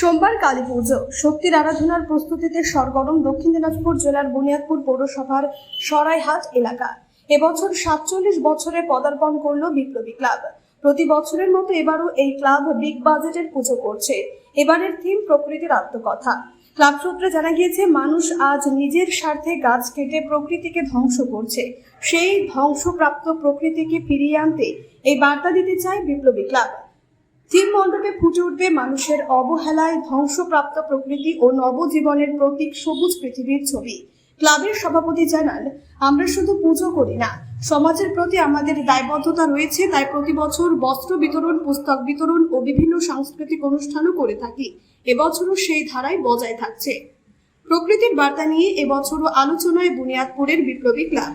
সোমবার কালী পুজো। শক্তির আরাধনার প্রস্তুতিতে সরগরম দক্ষিণ দিনাজপুর জেলার বুনিয়াদপুর পৌরসভার সরাইহাট এলাকা। এবছর সাতচল্লিশ বছরে পদার্পণ করল বিপ্লবী ক্লাব। প্রতি বছরের মতো এবারও এই ক্লাব বিগ বাজেটের পুজো করছে। এবারের থিম প্রকৃতির আত্মকথা। ক্লাব সূত্রে জানা গিয়েছে, মানুষ আজ নিজের স্বার্থে গাছ কেটে প্রকৃতিকে ধ্বংস করছে। সেই ধ্বংসপ্রাপ্ত প্রকৃতিকে ফিরিয়ে আনতে এই বার্তা দিতে চায় বিপ্লবী ক্লাব। থিম মণ্ডপে ফুটে উঠবে মানুষের অবহেলায় ধ্বংসপ্রাপ্ত প্রকৃতি ও নবজীবনের প্রতীক সবুজ পৃথিবীর ছবি। ক্লাবের সভাপতি জানান, আমরা শুধু পুজো করি না, সমাজের প্রতি আমাদের দায়বদ্ধতা রয়েছে, তাই প্রতি বছর বস্ত্র বিতরণ, পুস্তক বিতরণ ও বিভিন্ন সাংস্কৃতিক অনুষ্ঠানও করে থাকি। এবছরও সেই ধারায় বজায় থাকছে। প্রকৃতির বার্তা নিয়ে এবছরও আলোচনায় বুনিয়াদপুরের বিপ্লবী ক্লাব।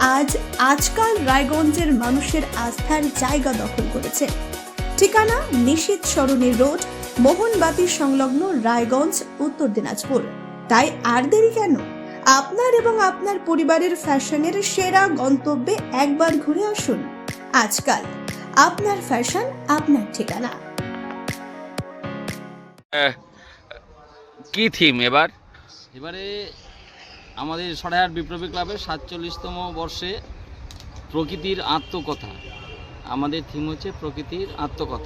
আজ আজকাল রায়গঞ্জের মানুষের আস্থার জায়গা দখল করেছে। ঠিকানা নিশীত সরণী রোড মোহনবাতি সংলগ্ন রায়গঞ্জ উত্তর দিনাজপুর। তাই আর দেরি কেন? আপনার এবং আপনার পরিবারের ফ্যাশনের সেরা গন্তব্যে একবার ঘুরে আসুন। আজকাল আপনার ফ্যাশন আপনার ঠিকানা। কি থিম এবার? এবারে আমাদের সরাইহাট বিপ্লবী ক্লাবের সাতচল্লিশতম বর্ষে প্রকৃতির আত্মকথা। আমাদের থিম হচ্ছে প্রকৃতির আত্মকথা।